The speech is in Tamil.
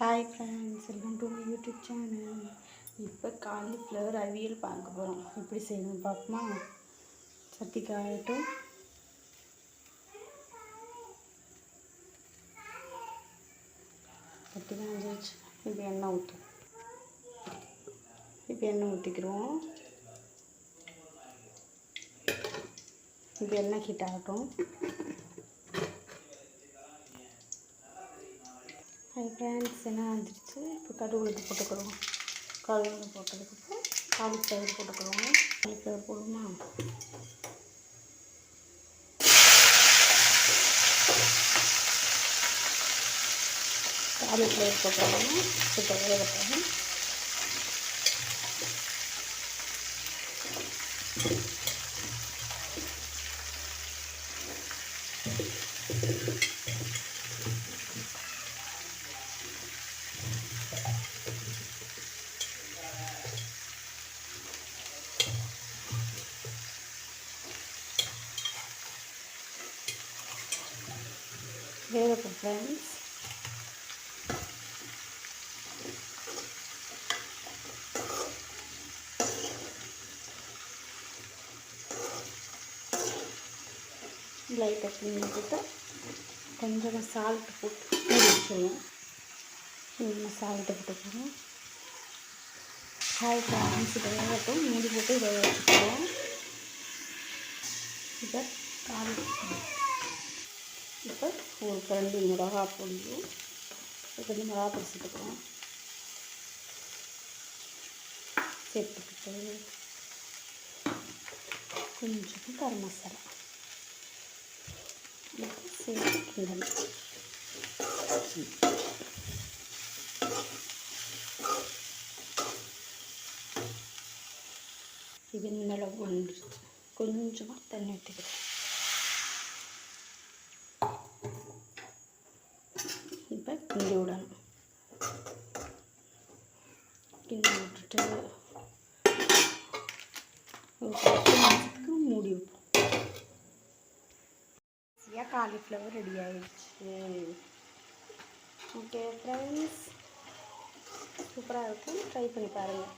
Hi friends welcome to my YouTube channel இப்போ காலிஃப்ளவர் அவியல் பார்க்க போகிறோம் எப்படி செய்யணும் பார்ப்போமா? சட்டி காயட்டும் சட்டி இப்போ எண்ணெய் ஊற்றும் இப்போ எண்ணெய் ஊற்றிக்கிடுவோம் இப்போ எண்ணெய் ஹீட் ஆகட்டும். ஹை ஃப்ரெண்ட்ஸ் என்ன வந்துருச்சு? இப்போ கடுகு போட்டுக்கிறோம். கடுகு போட்டதுக்கப்புறம் காலிஃப்ளவர் போட்டுக்கிறோம். காலிஃப்ளவர் போடுமா காலிஃப்ளவர் போட்டோம்னா இப்போ வேகட்டும் வேகட்டும் ஃப்ரெண்ட்ஸ் லைட்டாக க்ளீன் போட்டு கொஞ்சம் சால்ட்டு போட்டு வச்சுருவோம் கொஞ்சமாக சால்ட்டு போட்டுக்கணும் ஹாய் ஃப்ரெண்ட்ஸ் இதை வேகட்டும் மூடி போட்டு வேக வச்சுக்குவோம் இதை கால் இப்போ ஒரு கரண்டி மிளகா பொடியும் கொஞ்சம் மிளகா பொடி சேர்த்துக்கிறோம் சேர்த்துக்கிட்டு கொஞ்சம் கரம் மசாலா. சேர்த்து கிண்டணும் இது நல்லா வந்துடுச்சு கொஞ்சமாக தண்ணி ஊற்றிக்கிறேன் இப்போ கிண்டி விடணும் கிண்டி விட்டுட்டு ஒரு பத்து நிமிஷத்துக்கு மூடி வைப்போம் ஈஸியாக காலிஃப்ளவர் ரெடி ஆயிடுச்சு. ஓகே ஃப்ரெண்ட்ஸ் சூப்பராக இருக்கும் ட்ரை பண்ணி பாருங்கள்